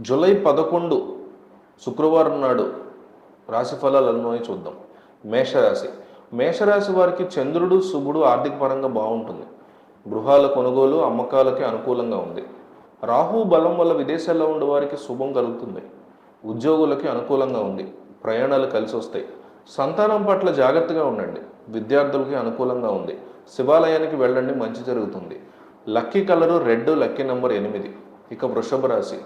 July పదకొండు శుక్రవారం నాడు రాశి ఫలాలను చూద్దాం. మేషరాశి. మేషరాశి వారికి చంద్రుడు శుభుడు ఆర్థిక పరంగా బాగుంటుంది. గృహాల కొనుగోలు అమ్మకాలకి అనుకూలంగా ఉంది. రాహు బలం వల్ల విదేశాల్లో ఉండే వారికి శుభం కలుగుతుంది. ఉద్యోగులకి అనుకూలంగా ఉంది. ప్రయాణాలు కలిసి వస్తాయి. సంతానం పట్ల జాగ్రత్తగా ఉండండి. విద్యార్థులకి అనుకూలంగా ఉంది. శివాలయానికి వెళ్ళండి మంచి జరుగుతుంది. Lucky colour red lucky number ఎనిమిది. ఇక వృషభ రాశి.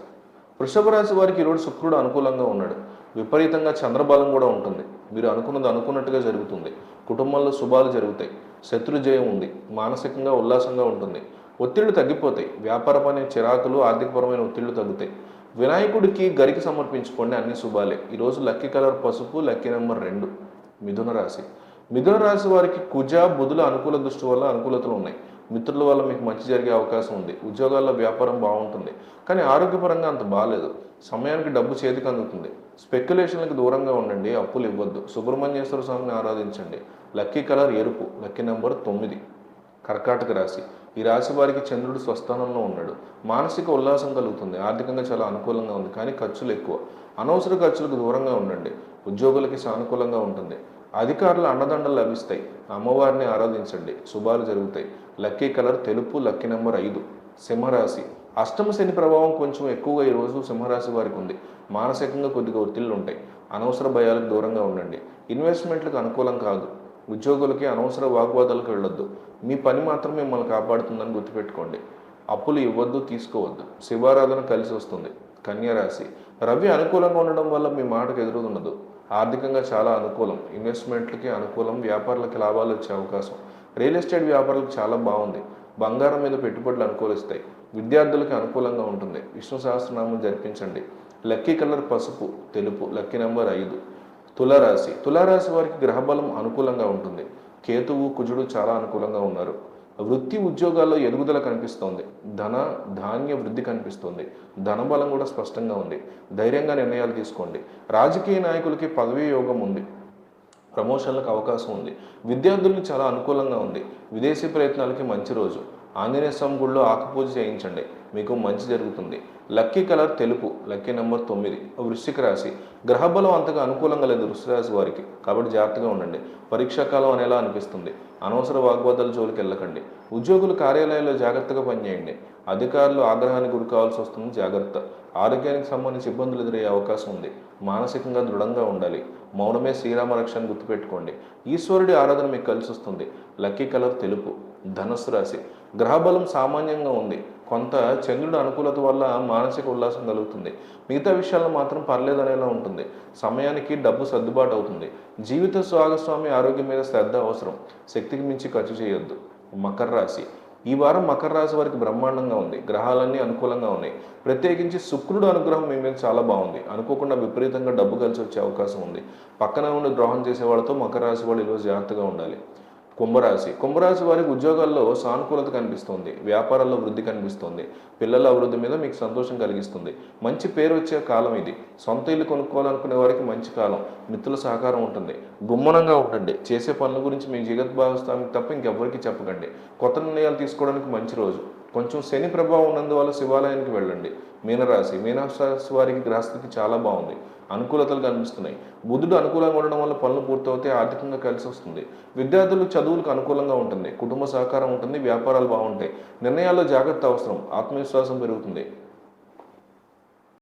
వృషభ రాశి వారికి ఈరోజు శుక్రుడు అనుకూలంగా ఉన్నాడు. విపరీతంగా చంద్రబలం కూడా ఉంటుంది. మీరు అనుకున్నది అనుకున్నట్టుగా జరుగుతుంది. కుటుంబంలో శుభాలు జరుగుతాయి. శత్రు జయం ఉంది. మానసికంగా ఉల్లాసంగా ఉంటుంది. ఒత్తిళ్ళు తగ్గిపోతాయి. వ్యాపారమైన చిరాకులు ఆర్థికపరమైన ఒత్తిళ్ళు తగ్గుతాయి. వినాయకుడికి గరికి సమర్పించుకోండి అన్ని శుభాలే. ఈరోజు లక్కీ కలర్ పసుపు లక్కీ నెంబర్ రెండు. మిథున రాశి. మిథున రాశి వారికి కుజ బుధుల అనుకూల దృష్టి వల్ల అనుకూలతలు ఉన్నాయి. మిత్రుల వల్ల మీకు మంచి జరిగే అవకాశం ఉంది. ఉద్యోగాల్లో వ్యాపారం బాగుంటుంది. కానీ ఆరోగ్యపరంగా అంత బాగాలేదు సమయానికి డబ్బు చేతికి అందుతుంది. స్పెక్యులేషన్లకు దూరంగా ఉండండి. అప్పులు ఇవ్వద్దు. సుబ్రహ్మణ్యేశ్వర స్వామిని ఆరాధించండి. లక్కీ కలర్ ఎరుపు. లక్కీ నెంబర్ తొమ్మిది. కర్కాటక రాశి. ఈ రాశి వారికి చంద్రుడు స్వస్థానంలో ఉన్నాడు. మానసిక ఉల్లాసం కలుగుతుంది. ఆర్థికంగా చాలా అనుకూలంగా ఉంది. కానీ ఖర్చులు ఎక్కువ. అనవసర ఖర్చులకు దూరంగా ఉండండి. ఉద్యోగులకి సానుకూలంగా ఉంటుంది. అధికారుల అండదండలు లభిస్తాయి. అమ్మవారిని ఆరాధించండి. శుభాలు జరుగుతాయి. లక్కీ కలర్ తెలుపు లక్కీ నెంబర్ ఐదు. సింహరాశి. అష్టమ శని ప్రభావం కొంచెం ఎక్కువగా ఈరోజు సింహరాశి వారికి ఉంది. మానసికంగా కొద్దిగా ఒత్తిళ్ళు ఉంటాయి. అనవసర భయాలకు దూరంగా ఉండండి. ఇన్వెస్ట్మెంట్లకు అనుకూలం కాదు. ఉద్యోగులకి అనవసర వాగ్వాదాలకు వెళ్ళొద్దు. మీ పని మాత్రం మిమ్మల్ని కాపాడుతుందని గుర్తుపెట్టుకోండి. అప్పులు ఇవ్వద్దు తీసుకోవద్దు. శివారాధన కలిసి వస్తుంది. కన్యరాశి. రవి అనుకూలంగా ఉండడం వల్ల మీ మాటకు ఎదురుండదు ఆర్థికంగా చాలా అనుకూలం. ఇన్వెస్ట్మెంట్లకి అనుకూలం వ్యాపారులకి లాభాలు వచ్చే అవకాశం. రియల్ ఎస్టేట్ వ్యాపారులకు చాలా బాగుంది. బంగారం మీద పెట్టుబడులు అనుకూలిస్తాయి. విద్యార్థులకి అనుకూలంగా ఉంటుంది. విష్ణు సహస్రనామం జరిపించండి. లక్కీ కలర్ పసుపు తెలుపు లక్కీ నెంబర్ ఐదు. తులారాశి. తులారాశి వారికి గ్రహబలం అనుకూలంగా ఉంటుంది. కేతువు కుజుడు చాలా అనుకూలంగా ఉన్నారు. వృత్తి ఉద్యోగాల్లో ఎదుగుదల కనిపిస్తోంది. ధన ధాన్య వృద్ధి కనిపిస్తుంది. ధనబలం కూడా స్పష్టంగా ఉంది. ధైర్యంగా నిర్ణయాలు తీసుకోండి. రాజకీయ నాయకులకి పదవీ యోగం ఉంది. ప్రమోషన్లకు అవకాశం ఉంది. విద్యార్థులకు చాలా అనుకూలంగా ఉంది. విదేశీ ప్రయత్నాలకి మంచి రోజు. ఆంజనేయ స్వామి గుడిలో ఆకుపూజ చేయించండి. మీకు మంచి జరుగుతుంది. లక్కీ కలర్ తెలుపు లక్కీ నెంబర్ తొమ్మిది. వృశ్చిక రాశి. గ్రహబలం అంతగా అనుకూలంగా లేదు వృశ్చిక రాశి వారికి. కాబట్టి జాగ్రత్తగా ఉండండి. పరీక్షాకాలం అనేలా అనిపిస్తుంది. అనవసర వాగ్వాదాల జోలికి వెళ్ళకండి. ఉద్యోగులు కార్యాలయాల్లో జాగ్రత్తగా పనిచేయండి. అధికారులు ఆగ్రహానికి గురి కావాల్సి వస్తుంది. జాగ్రత్త. ఆరోగ్యానికి సంబంధించి ఇబ్బందులు ఎదురయ్యే అవకాశం ఉంది. మానసికంగా దృఢంగా ఉండాలి. మౌనమే శ్రీరామ రక్షణ గుర్తుపెట్టుకోండి. ఈశ్వరుడి ఆరాధన మీకు కలిసి వస్తుంది. లక్కీ కలర్ తెలుపు. ధనుసు రాశి. గ్రహబలం సామాన్యంగా ఉంది. కొంత చంద్రుడు అనుకూలత వల్ల మానసిక ఉల్లాసం కలుగుతుంది. మిగతా విషయాల్లో మాత్రం పర్లేదనేలా ఉంటుంది. సమయానికి డబ్బు సర్దుబాటు అవుతుంది జీవిత స్వాగస్వామి ఆరోగ్యం మీద శ్రద్ధ అవసరం. శక్తికి మించి ఖర్చు చేయొద్దు. మకర రాశి. ఈ వారం మకర రాశి వారికి బ్రహ్మాండంగా ఉంది. గ్రహాలన్నీ అనుకూలంగా ఉన్నాయి. ప్రత్యేకించి శుక్రుడు అనుగ్రహం మీ మీద చాలా బాగుంది. అనుకోకుండా విపరీతంగా డబ్బు కలిసి వచ్చే అవకాశం ఉంది. పక్కన ఉండి ద్రోహం చేసే వాళ్ళతో మకర రాశి వాళ్ళు ఈరోజు జాగ్రత్తగా ఉండాలి. కుంభరాశి. కుంభరాశి వారికి ఉద్యోగాల్లో సానుకూలత కనిపిస్తుంది. వ్యాపారాల్లో వృద్ధి కనిపిస్తుంది. పిల్లల అభివృద్ధి మీద మీకు సంతోషం కలిగిస్తుంది. మంచి పేరు వచ్చే కాలం ఇది. సొంత ఇల్లు కొనుక్కోవాలనుకునే వారికి మంచి కాలం. మిత్రుల సహకారం ఉంటుంది. గుమ్మనంగా ఉండండి. చేసే పనుల గురించి మీ జగత్ భాగస్వామికి తప్ప ఇంకెవ్వరికి చెప్పకండి. కొత్త నిర్ణయాలు తీసుకోవడానికి మంచి రోజు. కొంచెం శని ప్రభావం ఉన్నందువల్ల శివాలయానికి వెళ్ళండి. మీనరాశి మీనరాశి వారికి గ్రహస్థితి చాలా బాగుంది. అనుకూలతలు కనిపిస్తున్నాయి. బుద్ధుడు అనుకూలంగా ఉండడం వల్ల పనులు పూర్తవుతే ఆర్థికంగా కలిసి వస్తుంది. విద్యార్థులు చదువులకు అనుకూలంగా ఉంటుంది కుటుంబ సహకారం ఉంటుంది వ్యాపారాలు బాగుంటాయి. నిర్ణయాల్లో జాగ్రత్త అవసరం ఆత్మవిశ్వాసం పెరుగుతుంది.